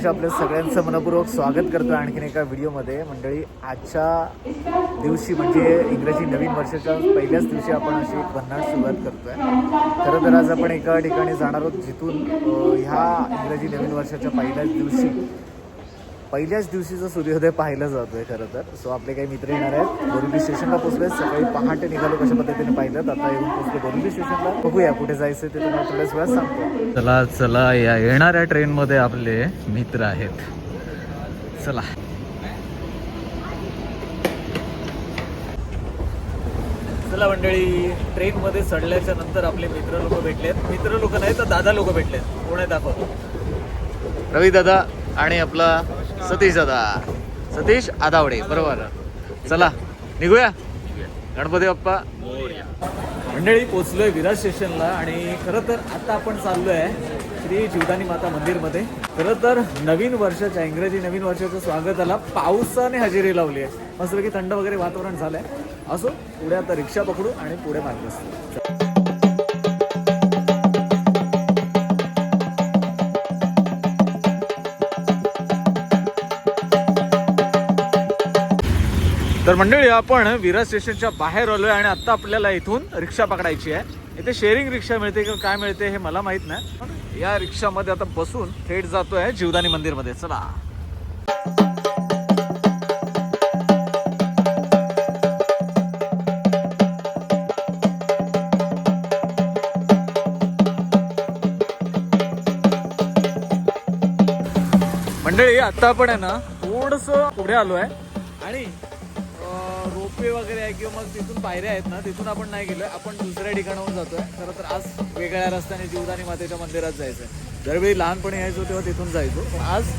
विशेष आपल्या सगळ्यांचं मनपूर्वक स्वागत करतो आणखीन एका व्हिडिओमध्ये. मंडळी आजच्या दिवशी म्हणजे इंग्रजी नवीन वर्षाच्या पहिल्याच दिवशी आपण अशी एक भन्नाट सुरुवात करतोय. खरं तर आज आपण एका ठिकाणी जाणार आहोत जिथून ह्या इंग्रजी नवीन वर्षाच्या पहिल्याच दिवशी पहिल्याच दिवशीचा सूर्योदय पाहायला जातोय खरं तर. सो आपले काही मित्र येणार आहेत. बोरिवली स्टेशनला पोहोचलोय सकाळी पहाटे निघालो कशा पद्धतीने पाहिलं आता येऊन पोहोचलो बोरिवली स्टेशनला. बघूया कुठे जायचं ते तुम्हाला थोड्याच वेळात सांगतो. चला चला या येणाऱ्या ट्रेनमध्ये आपले मित्र आहेत. चला. चला मंडळी ट्रेनमध्ये चढल्याच्या नंतर आपले मित्र लोक भेटलेत. मित्र लोक नाही तर दादा लोक भेटलेत. कोण आहे दाखवतो? रवी दादा आणि आपला सतीश दादा. सतीश आदावडे बरोबर. चला निघूया. गणपती बाप्पा. मंडळी पोचलोय विराज स्टेशनला आणि खरं तर आता आपण चाललोय श्री जीवदानी माता मंदिरमध्ये. खरं तर नवीन वर्षाच्या इंग्रजी नवीन वर्षाच्या स्वागताला पावसाने हजेरी लावली आहे. मस्तपैकी थंड वगैरे वातावरण झालंय. असो पुढे आता रिक्षा पकडू आणि पुढे मार्ग तर मंडळी आपण विराज स्टेशनच्या बाहेर आलोय आणि आता आपल्याला इथून रिक्षा पकडायची आहे. इथे शेअरिंग रिक्षा मिळते किंवा काय मिळते हे मला माहीत नाही. पण या रिक्षामध्ये आता बसून थेट जातोय जीवदानी मंदिरमध्ये. चला. मंडळी आता आपण आहे ना थोडस पुढे आलो आहे आणि रोपवे वगैरे आहे किंवा मग तिथून पायऱ्या आहेत ना तिथून आपण नाही गेलो आपण दुसऱ्या ठिकाणाहून जातोय. खरं तर आज वेगळ्या रस्त्याने जीवदानी मातेच्या मंदिरात जायचंय. दरवेळी लहानपणी यायचो तेव्हा तिथून जायचो. पण आज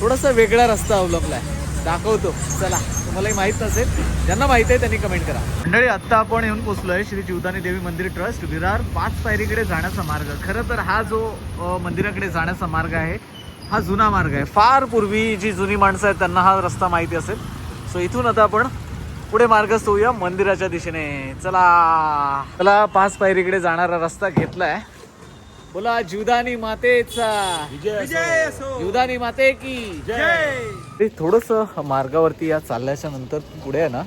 थोडासा वेगळा रस्ता अवलंबलाय. दाखवतो. चला तुम्हालाही माहीत नसेल ज्यांना माहीत आहे त्यांनी कमेंट करा. मंडळी आता आपण येऊन पोहोचलोय श्री जीवदानी देवी मंदिर ट्रस्ट. विरार पाच पायरीकडे जाण्याचा मार्ग. खरं तर हा जो मंदिराकडे जाण्याचा मार्ग आहे हा जुना मार्ग आहे. फार पूर्वी जी जुनी माणसं आहेत त्यांना हा रस्ता माहिती असेल. सो इथून आता आपण पुढे मार्ग होऊया मंदिराच्या दिशेने. चला. चला पाच पायरीकडे जाणारा रस्ता घेतलाय. बोला जीवदानी मातेचा जीवदानी माते की. ते थोडस मार्गावरती या चालल्याच्या नंतर पुढे आहे ना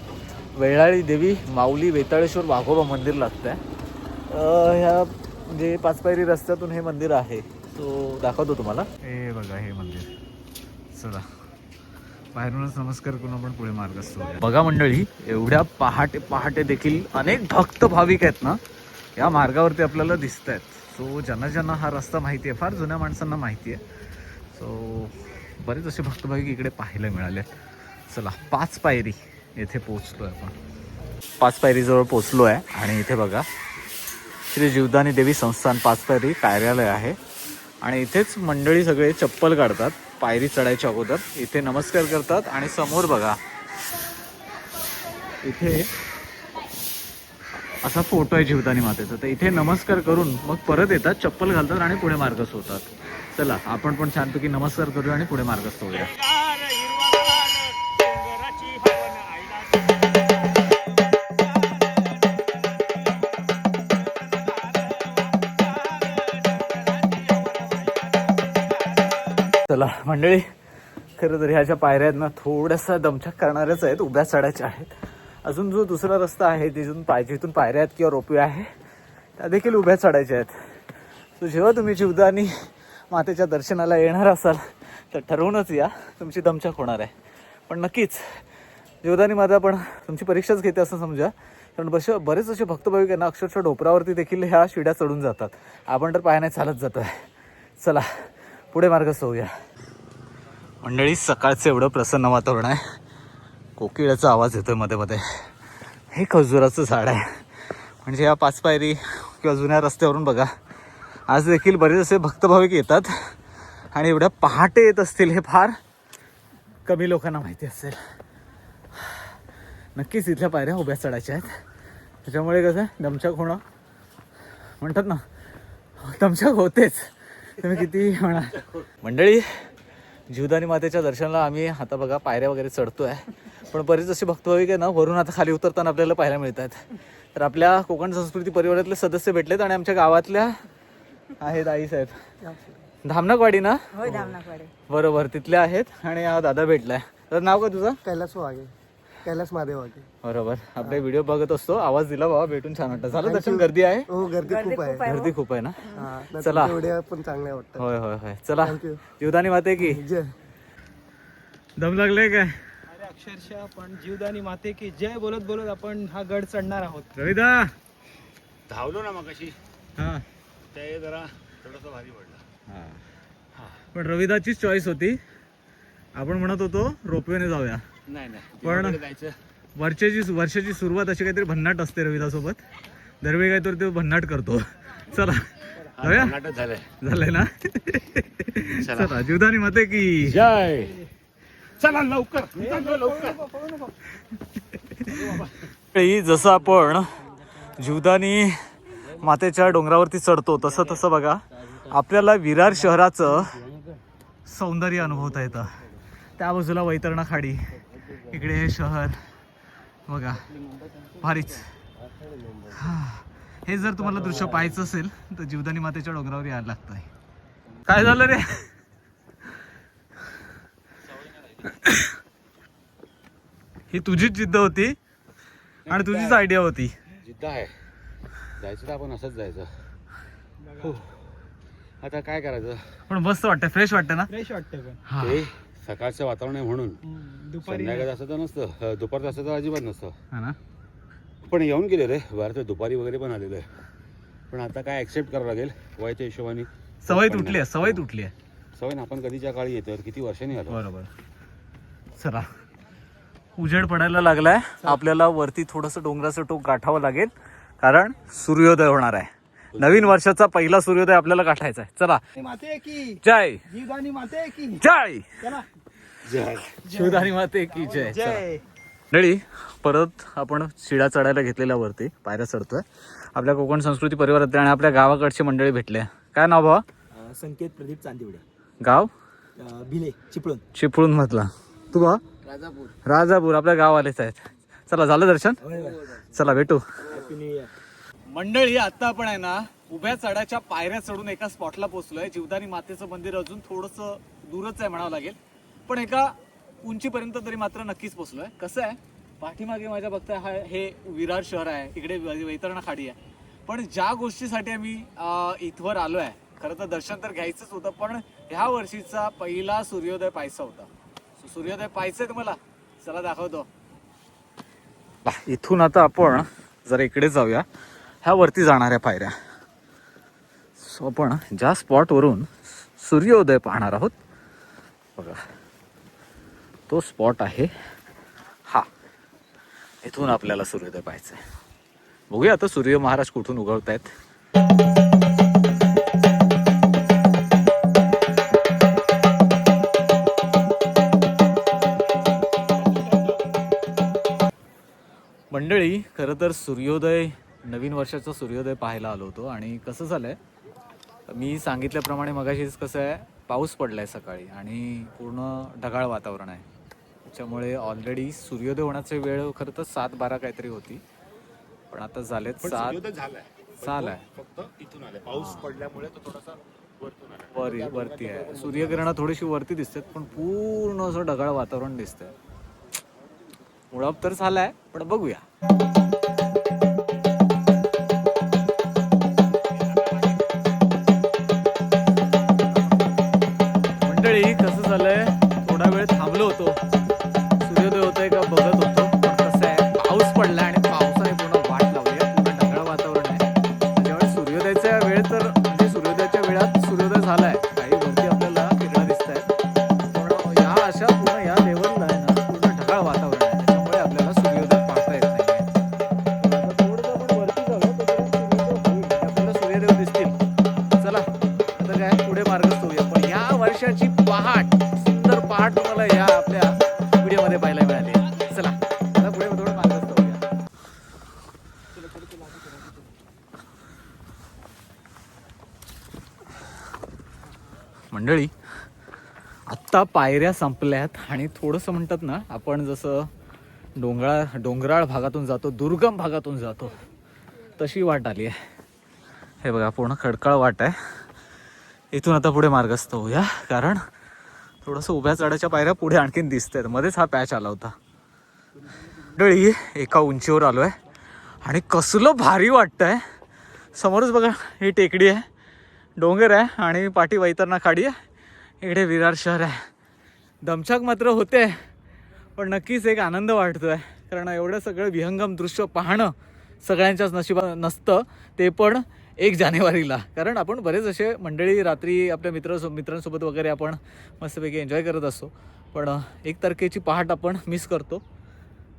वेळाळी देवी माऊली वेताळेश्वर वाघोबा मंदिर लागतंय. अं, ह्या म्हणजे पाच पायरी रस्त्यातून हे मंदिर आहे तो दाखवतो तुम्हाला. हे बघा हे मंदिर. चला. बाहेरूनच नमस्कार करून आपण पुढे मार्ग असतो. बघा मंडळी एवढ्या पहाटे पहाटे देखील अनेक भक्त भाविक आहेत ना या मार्गावरती आपल्याला दिसत आहेत सो ज्यांना ज्यांना हा रस्ता माहिती आहे फार जुन्या माणसांना माहिती आहे. सो बरेच असे भक्त भाविक इकडे पाहायला मिळाले चला पाच पायरी येथे पोचलो आहे आपण. पाच पायरीजवळ पोचलो आहे आणि इथे बघा श्री जीवदानी देवी संस्थान पाच पायरी कार्यालय आहे. आणि इथेच मंडळी सगळे चप्पल काढतात. पायरी चढायच्या अगोदर. इथे नमस्कार करतात आणि समोर बघा. इथे असा फोटो आहे जीवदानी मातेचा. तर इथे नमस्कार करून मग परत येतात चप्पल घालतात आणि पुढे मार्गस्थ होतात. चला आपण पण छानपैकी नमस्कार करूया आणि पुढे मार्गस्थ होऊया. चला मंडळी खरं तर ह्या ज्या पायऱ्या आहेत ना थोड्याशा दमछाक करणाऱ्याच आहेत उभ्या चढायच्या आहेत. अजून जो दुसरा रस्ता आहे तिथून पाय जिथून पायऱ्या आहेत किंवा रोपवे आहे त्या देखील उभ्या चढायच्या आहेत. सो जेव्हा तुम्ही जीवदानी मातेच्या दर्शनाला येणार असाल तर ठरवूनच या तुमची दमछाक होणार आहे. पण नक्कीच जीवदानी माता पण तुमची परीक्षाच घेते असं समजा. कारण बश बरेच असे भक्तभाविक आहे ना अक्षरशः डोपरावरती देखील ह्या शिड्या चढून जातात. आपण तर पायाने चालत जातो आहे चला. पुढे मार्ग सोडूया. मंडळी सकाळचं एवढं प्रसन्न वातावरण आहे. कोकिळाचा आवाज येतोयमध्ये मध्ये. हे खजुराचं झाड आहे. म्हणजे या पाच पायरी किंवा जुन्या रस्त्यावरून बघा. आज देखील बरेच असे भक्तभाविक येतात आणि एवढ्या पहाटे येत असतील हे फार कमी लोकांना माहिती असेल. नक्कीच इथल्या पायऱ्या उभ्या चढायच्या आहेत. त्याच्यामुळे कसं आहे, दमछाक होणं म्हणतात ना दमछाक होतेच. तुम्ही किती म्हणा मंडळी जीवदानी मातेच्या दर्शनाला आम्ही आता बघा पायऱ्या वगैरे चढतोय. पण बरेच असे भक्तभाविक आहे ना वरून आता खाली उतरताना आपल्याला पाहायला मिळतात. तर आपल्या कोकण संस्कृती परिवारातले सदस्य भेटलेत आणि आमच्या गावातल्या आहेत आई साहेब. धामणकवाडी ना? बरोबर तिथले आहेत आणि हा दादा भेटलाय. तर नाव का तुझं? कैलास वाघे. कैलास महादेव वाघे बरोबर. आपले व्हिडिओ बघत असतो. आवाज दिला बाबा भेटून छान वाटतं. झालं दर्शन? गर्दी आहे? हो गर्दी खूप आहे. गर्दी खूप आहे ना? हा, चला. व्हिडिओ पण चांगले वाटतात. होय होय होय. चला. जीवदानी माते की. जय. दम लागले काय? अरे अक्षरशः आपण जीवदानी माते की. जय बोलत बोलत आपण हा गड चढणार आहोत. रविदा. धावलो ना मग अशी हा. ते जरा थोडंसं भारी पडलं. पण रविदाचीच चॉईस होती. आपण म्हणत होतो रोपवेने जाऊया. नाही नाही. पण- जायचं. वर्षाची वर्षाची सुरुवात अशी काहीतरी भन्नाट असते रविदा सोबत दरवेळी काहीतरी तो भन्नाट करतो. चला झालंय. झालंय ना? चला. जीवदानी माते की. जय. चला लवकर. लवकर. ही जसं आपण जीवदानी मातेच्या डोंगरावरती चढतो तसं तसं बघा आपल्याला विरार शहराचं सौंदर्य अनुभवता येतं. त्या बाजूला वैतरणा खाडी. इकडे हे शहर. बघा. भारीच. हा. जर तुम्हाला दृश्य पाहायचं असेल तर जीवदानी मातेच्या डोंगरावर यायला लागतंय. काय झालं रे? ही तुझीच जिद्द होती आणि तुझीच आयडिया होती. जिद्द आहे. जायचं तर आपण असंच जायचं. हो. आता काय करायचं? पण मस्त वाटतं फ्रेश वाटतं ना? फ्रेश वाटतं पण. हा. ते सकाळचं वातावरण आहे म्हणून. दुपारी संध्याकाळचं असं तर नसतं दुपारचं असं तर अजिबात नसतं. हा ना? पण येऊन गेले रे बरं दुपारी वगैरे पण आलेलं. आहे पण आता काय ऍक्सेप्ट करावं लागेल वयाच्या हिशोबाने. सवय तुटली आहे सवय तुटली आहे. सवय ना आपण कधीच्या काळी येतो किती वर्षांनी आलो बरोबर. चला. उजेड पडायला लागलाय. आपल्याला वरती थोडस डोंगराचं टोक गाठावं लागेल कारण सूर्योदय होणार आहे. नवीन वर्षाचा पहिला सूर्योदय आपल्याला गाठायचा आहे. चला. माते की. जय. जीवदानी माते की. जय. चला. जय. माते की जय. जय. नळी परत आपण शिडा चढायला घेतलेल्या वरती. पायऱ्या चढतोय. आपल्या कोकण संस्कृती परिवारात आणि आपल्या गावाकडची मंडळी भेटले काय नाव भावा? संकेत प्रदीप चांदिवडे. गाव? भिले चिपळूण. चिपळूण मधला तू बा राजापूर. राजापूर. आपल्या गावालेच आहेत. चला झालं दर्शन? चला भेटू. हॅपी न्यू इयर मंडळी आता आपण आहे ना उभ्या चढाच्या पायऱ्या चढून एका स्पॉटला पोहोचलोय. जीवदानी मातेचं मंदिर अजून थोडस दूरच आहे म्हणावं लागेल. पण एका उंचीपर्यंत तरी मात्र नक्कीच पोहोचलोय. कसं आहे? पाठीमागे माझ्या बघता हा हे विरार शहर आहे. इकडे वैतरणा खाडी आहे. पण ज्या गोष्टीसाठी आम्ही अं, इथवर आलो आहे खरं तर दर्शन तर घ्यायचंच होतं पण ह्या वर्षीचा पहिला सूर्योदय पाहायचा होता. सूर्योदय पाहायचंय तुम्हाला. चला दाखवतो. इथून आता आपण जरा इकडे जाऊया. ह्या वरती जाणाऱ्या पायऱ्या. सो आपण ज्या स्पॉटवरून सूर्योदय पाहणार आहोत बघा. तो स्पॉट आहे हा. इथून आपल्याला सूर्योदय पाहायचा आहे बघूया आता सूर्य महाराज कुठून उगवत आहेत मंडळी खरं तर सूर्योदय नवीन वर्षाचा सूर्योदय पाहायला आलो होतो आणि कसं झालंय मी सांगितल्याप्रमाणे मगाशीच कसं आहे पाऊस पडलाय सकाळी आणि पूर्ण ढगाळ वातावरण आहे. त्याच्यामुळे ऑलरेडी सूर्योदय होण्याची वेळ खरं तर सात बारा काहीतरी होती. पण आता झालेत सात झालाय. झालाय. फक्त इथून आलाय. पाऊस पडल्यामुळे तो थोडासा वरतून आला वरी वरती आहे. सूर्यकिरणं थोडीशी वरती दिसतात पण पूर्ण असं ढगाळ वातावरण दिसतंय. मुळाप तर झालाय पण बघूया. मार्गस्थ होऊया पण या वर्षाची पहाट सुंदर पहाट तुम्हाला या आपल्या व्हिडिओमध्ये पाहायला मिळाली. चला आता पुढे थोडं मार्गस्थ होऊया मंडळी आत्ता पायऱ्या संपल्यात आणि थोडंसं म्हणतात ना आपण जसं डोंगराळ डोंगराळ भागातून जातो दुर्गम भागातून जातो तशी वाट आली आहे. हे बघा पूर्ण खडकाळ वाट आहे. इथून आता पुढे मार्गस्थ होऊया कारण थोडंसं उभ्या चढाच्या पायऱ्या पुढे आणखीन दिसत आहेत मध्येच हा पॅच आला होता. मंडळी एका उंचीवर आलो आहे आणि कसलं भारी वाटतंय. समोरच बघा ही टेकडी आहे. डोंगर आहे आणि पाठी वैतरणा खाडी आहे. इकडे विरार शहर आहे. दमछाक मात्र होते पण नक्कीच एक आनंद वाटतो आहे कारण एवढं सगळं विहंगम दृश्य पाहणं सगळ्यांच्याच नशिबा नसतं. ते पण एक जानेवारीला. कारण आपण बरेच असे मंडळी रात्री आपल्या मित्र मित्रांसोबत वगैरे आपण मस्तपैकी एन्जॉय करत असतो. पण एक तारखेची पहाट आपण मिस करतो.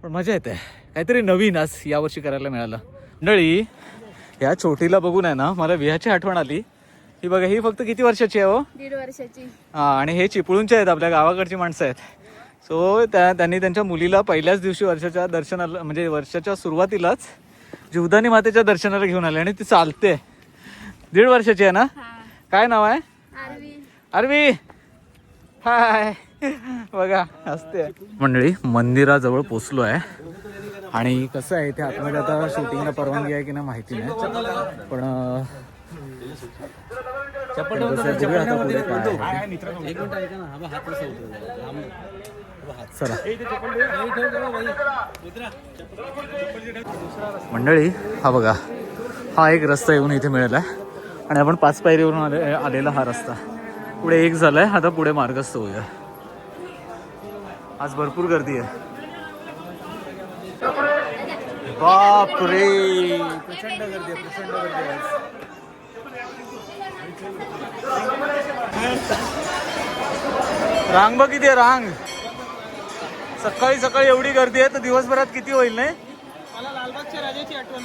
पण मजा येते. काहीतरी नवीन आज यावर्षी करायला मिळालं. मंडळी या छोटीला बघून आहे ना मला विहाची आठवण आली. ही बघा ही फक्त किती वर्षाची आहे हो? दीड वर्षाची. हा आणि हे चिपळूणचे आहेत आपल्या गावाकडची माणसं आहेत. सो त्या त्यांनी त्यांच्या मुलीला पहिल्याच दिवशी वर्षाच्या दर्शनाला म्हणजे वर्षाच्या सुरुवातीलाच जीवदानी मातेच्या दर्शनाला घेऊन आले आणि ती चालते. दीड वर्षाची आहे ना? काय नाव आहे? आरवी. अरवी हाय. बघा असते मंडळी मंदिराजवळ पोचलो आहे. आणि कसं आहे इथे आतमध्ये आता शूटिंगला परवानगी आहे की नाही माहिती नाही. पण आता पुढे काय आहे. चला मंडळी हा बघा. हा एक रस्ता येऊन इथे मिळाला आणि आपण पाच पायरीवरून आले आलेला हा रस्ता. पुढे एक झालाय आता पुढे मार्गस्थ होऊया. आज भरपूर गर्दी आहे. बाप रे प्रचंड गर्दी आहे प्रचंड गर्दी आहे. रांग बघ किती आहे रांग. सकाळी सकाळी एवढी गर्दी आहे तर दिवसभरात किती होईल नाही? मला लालबागच्या राजाची आठवण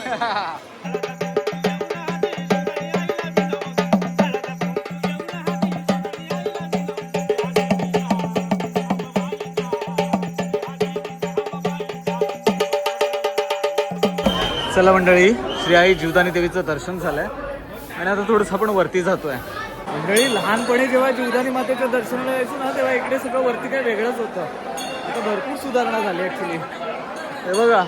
चला मंडळी श्री आई जीवदानी देवीचं दर्शन झालंय. आणि आता थोडंसं आपण वरती जातोय. मंडळी लहानपणी जेव्हा जीवदानी मातेच्या दर्शनाला यायचो ना तेव्हा इकडे सगळं वरती काय वेगळंच होतं. आता भरपूर सुधारणा झाली ऍक्च्युली हे बघा.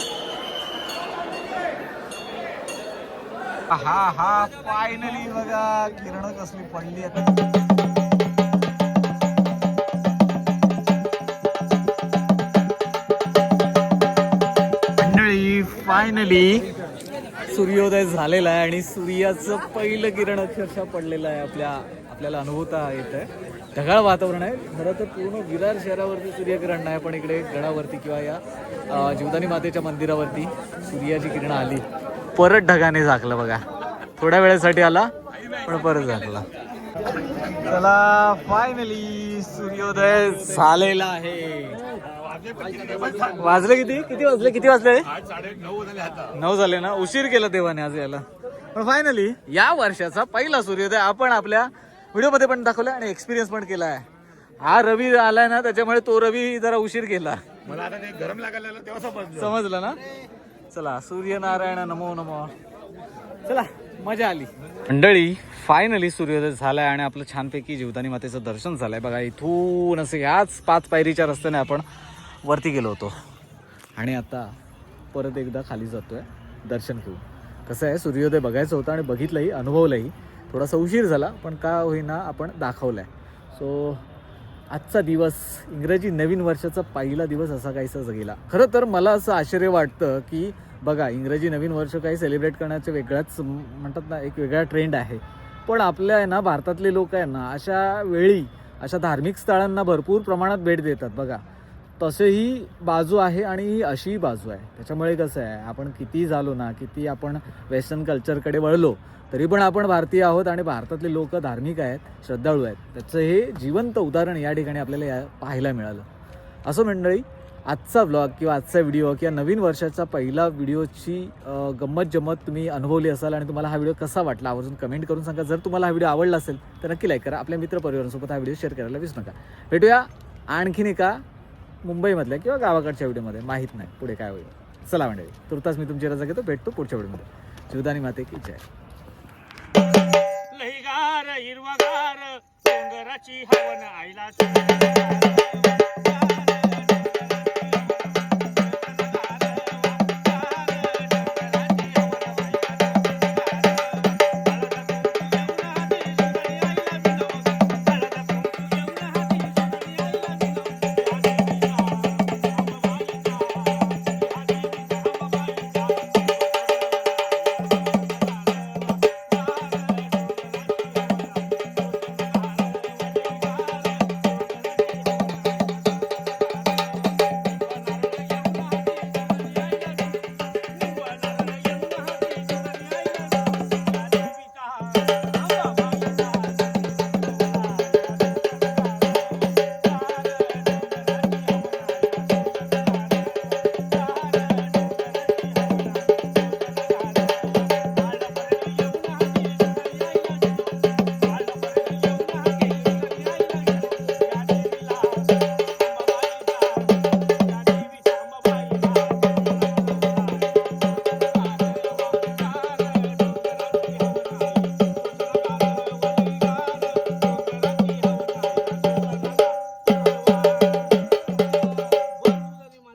हा हा फायनली बघा किरण कसली पडली आता. फायनली सूर्योदय झालेला आहे आणि सूर्याचं पहिलं किरण अक्षरशः पडलेलं आहे. आपल्या आपल्याला अनुभवता येत आहे ढगाळ वातावरण आहे. खरं तर पूर्ण विरार शहरावरती सूर्यकिरण नाही पण इकडे गडावरती किंवा या जीवदानी मातेच्या मंदिरावरती सूर्याची किरण आली. परत ढगाने झाकलं बघा. थोड्या वेळेसाठी आला पण परत झाकला. चला फायनली सूर्योदय झालेला आहे. वाजले किती? किती वाजले? किती वाजले? नऊ झाले ना? उशीर केला देवाने आज यायला. पण फायनली या वर्षाचा पहिला सूर्योदय आपण आपल्या व्हिडिओमध्ये पण दाखवला आणि एक्सपिरियन्स पण केला आहे. हा रवी आलाय ना त्याच्यामुळे तो रवी जरा उशीर केला. मला आता ते गरम लागायला तेव्हा समजलं. समजलं ना? चला सूर्यनारायण नमो नमो. चला मजा आली. मंडळी फायनली सूर्योदय झालाय आणि आपलं छानपैकी जीवदानी मातेचं दर्शन झालंय. बघा इथून असं ह्याच पाच पायरीच्या रस्त्याने आपण वरती गेलो होतो. आणि आता परत एकदा खाली जातोय. दर्शन घेऊन. कसं आहे सूर्योदय बघायचं होतं आणि बघितलंही अनुभवलंही. थोडासा उशीर झाला पण का होईना आपण दाखवलाय. सो आजचा दिवस इंग्रजी नवीन वर्षाचा पहिला दिवस असा काहीसा गेला खरं तर मला असं आश्चर्य वाटतं की बघा इंग्रजी नवीन वर्ष काही सेलिब्रेट करण्याचं वेगळाच म्हणतात ना एक वेगळा ट्रेंड आहे. पण आपल्या आहे ना भारतातले लोक आहे ना अशा वेळी अशा धार्मिक स्थळांना भरपूर प्रमाणात भेट देतात बघा. तसेही बाजू आहे आणि ही अशीही बाजू आहे. त्याच्यामुळे कसं आहे आपण किती झालो ना किती आपण वेस्टर्न कल्चरकडे वळलो तरी पण आपण भारतीय आहोत आणि भारतातले लोक धार्मिक आहेत श्रद्धाळू आहेत. त्याचं हे जिवंत उदाहरण या ठिकाणी आपल्याला या पाहायला मिळालं. असं मंडळी आजचा ब्लॉग किंवा आजचा व्हिडिओ किंवा नवीन वर्षाचा पहिला व्हिडिओची गंमत जमत तुम्ही अनुभवली असाल आणि तुम्हाला हा व्हिडिओ कसा वाटला आवर्जून कमेंट करून सांगा. जर तुम्हाला हा व्हिडिओ आवडला असेल तर नक्की लाईक करा. आपल्या मित्रपरिवारांसोबत हा व्हिडिओ शेअर करायला विसरू नका. भेटूया आणखीन एका मुंबईमधल्या किंवा गावाकडच्या व्हिडिओमध्ये माहीत नाही. पुढे काय होईल? चला मंडळी तुर्तास मी तुमची रजा घेतो. भेटतो पुढच्या व्हिडिओमध्ये. जीवदानी माते की जय. लहीगार हिरवागार डोंगराची हवन आईला